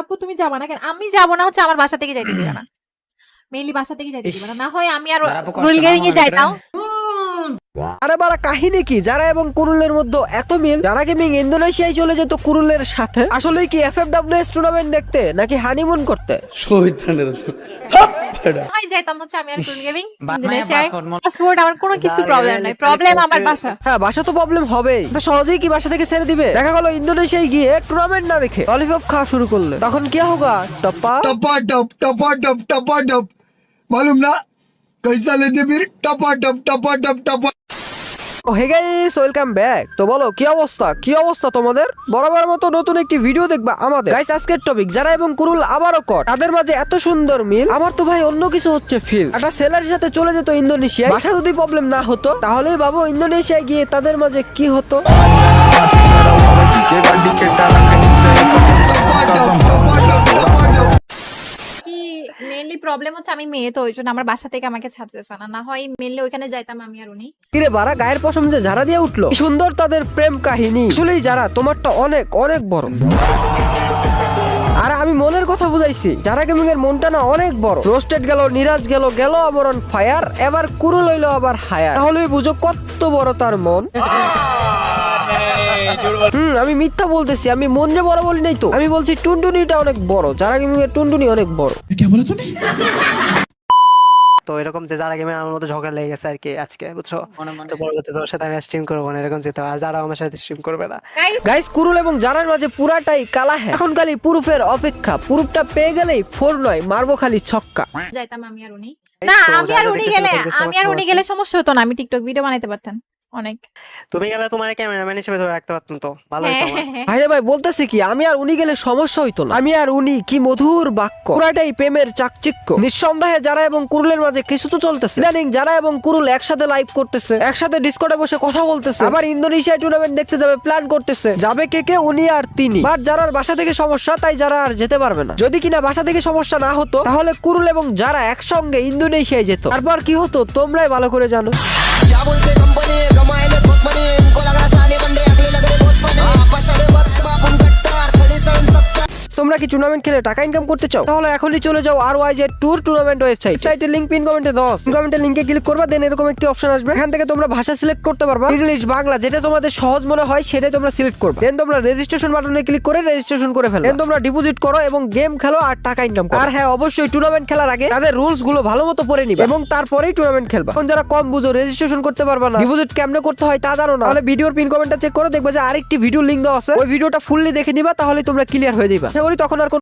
আপু তুমি যাবা না কেন? আমি যাব না হচ্ছে আমার বাসা থেকে যাইতে দিবে না। মেইনলি বাসা থেকে যাইতে দিবে না। না হয় আমি আর রুল গেমিং এ যাইতাম। আরে বারা কাহিনী কি? যারা এবং কুরুলের মধ্যে এত মিল যারা গেমিং ইন্দোনেশিয়ায় চলে যেত কুরুলের সাথে? আসলে কি F F W S tournament দেখতে নাকি হানিমুন করতে? প্রবলেম প্রবলেম আমার বাসা। হ্যাঁ, তো প্রবলেম হবেই। তো সহজেই কি বাসা থেকে ছেড়ে দিবে? দেখা ইন্দোনেশিয়ায় গিয়ে টুর্নামেন্ট না দেখে খাওয়া শুরু করলে। তখন কি হোক টপা? টপা টপ টপা টপ টপা টপ। মালুম না? कैसा लेते फिर टपा टप टपा टप टपा oh hey guys welcome back তো বলো কি অবস্থা কি অবস্থা তোমাদের বরাবর মতো নতুন একটি ভিডিও দেখবা আমাদের গাইস আজকের টপিক যারা এবং কুরুল আবারও কট তাদের মাঝে এত সুন্দর মিল আমার তো ভাই অন্য কিছু হচ্ছে ফিল একটা সেলারের সাথে চলে যেত ইন্দোনেশিয়া ভাষা যদি প্রবলেম না হতো তাহলেই বাবু ইন্দোনেশিয়ায় গিয়ে তাদের মাঝে কি হতো মেইনলি প্রবলেম হচ্ছে আমি মেয়ে, তো ওই জন্য আমার বাসা থেকে আমাকে ছাড়তেছে না। না হয় ওইখানে যাইতাম আমি আর উনি। বারা, গায়ের পশম যে দিয়ে উঠল? সুন্দর তাদের প্রেম কাহিনী। আসলেই যারা, তোমারটা অনেক অনেক বড়। আর আমি মনের কথা বুঝাইছি, যারা গেমিং এর মনটা না অনেক বড়। রোস্টেড গেল, নিরাজ গেল গেল আমরন ফায়ার, এবার কুরু লইলো আবার হায়ার। তাহলে বুঝো কত বড় তার মন। হুম আমি মিথ্যা বলতেছি আমি মন যে বড় বলি নাই তো। আমি বলছি টুনটুনিটা অনেক বড় যারা গেমিং এর টুনটুনি অনেক বড়। তো এরকম যে যারা গেমে আমার মধ্যে ঝগড়া লেগে গেছে আর কি আজকে বুঝছ? তো পরবর্তীতে তোর সাথে আমি স্ট্রিম করব না এরকম যেতে আর যারা আমার সাথে স্ট্রিম করবে না। গাইস কুরুল এবং জারার মাঝে পুরাটাই কালা হ্যাঁ। এখন খালি পুরুফের অপেক্ষা। পুরুপটা পেয়ে গেলেই ফোর নয় মারবো খালি ছক্কা। যাইতাম আমি আর উনি। না আমি আর উনি গেলে আমি আর সমস্যা উনি গেলে সমস্যা হতো না আমি টিকটক ভিডিও বানাইতে পারতেন অনেক। তুমি গেলে তোমার ক্যামেরাম্যান হিসেবে ধরে রাখতে পারতাম তো ভালো হতো হ্যাঁ, আমার। হ্যাঁ। ভাইরে ভাই বলতেছি কি আমি আর উনি গেলে সমস্যা হইতো না। আমি আর উনি কি মধুর বাক্য। পুরাটাই প্রেমের চাকচিক্য। নিঃসন্দেহে যারা এবং কুরুলের মাঝে কিছু তো চলতেছে। ইদানিং যারা এবং কুরুল একসাথে লাইভ করতেছে একসাথে ডিসকর্ডে বসে কথা বলতেছে আবার ইন্দোনেশিয়া টুর্নামেন্ট দেখতে যাবে প্ল্যান করতেছে যাবে কে কে উনি আর তিনি। বাট যারার বাসা থেকে সমস্যা তাই যারা আর যেতে পারবে না। যদি কিনা বাসা থেকে সমস্যা না হতো তাহলে কুরুল এবং যারা একসঙ্গে ইন্দোনেশিয়ায় যেত। তারপর কি হতো তোমরাই ভালো করে জানো। Come on, তোমরা কি টুর্নামেন্ট খেলে টাকা ইনকাম করতে চাও? তাহলে এখনই চলে যাও আর Y Z tour tournament website সাইটের লিংক পিন কমেন্টে দাও। কমেন্টের লিংকে ক্লিক করবা দেন এরকম একটি অপশন আসবে। এখান থেকে তোমরা ভাষা সিলেক্ট করতে পারবা। ইংলিশ বাংলা, যেটা তোমাদের সহজ মনে হয়, সেটাই তোমরা সিলেক্ট করবে। দেন তোমরা রেজিস্ট্রেশন বাটনে ক্লিক করে রেজিস্ট্রেশন করে ফেলো দেন তোমরা ডিপোজিট করো এবং গেম খেলো আর টাকা ইনকাম করো। আর হ্যাঁ অবশ্যই টুর্নামেন্ট খেলার আগে তাদের রুলসগুলো ভালো মতো পড়ে নিবে। এবং তারপরেই টুর্নামেন্ট খেলবা। এখন যারা কম বুঝো রেজিস্ট্রেশন করতে পারবা না। ডিপোজিট কেমনে করতে হয় তা জানো না। তাহলে ভিডিওর পিন কমেন্টটা চেক করে, দেখবে যে আরেকটি ভিডিও লিংক দেওয়া আছে। ওই ভিডিওটা ফুললি দেখে নিবা তাহলে তোমরা ক্লিয়ার হয়ে যাবে আশা করি তখন আর কোনো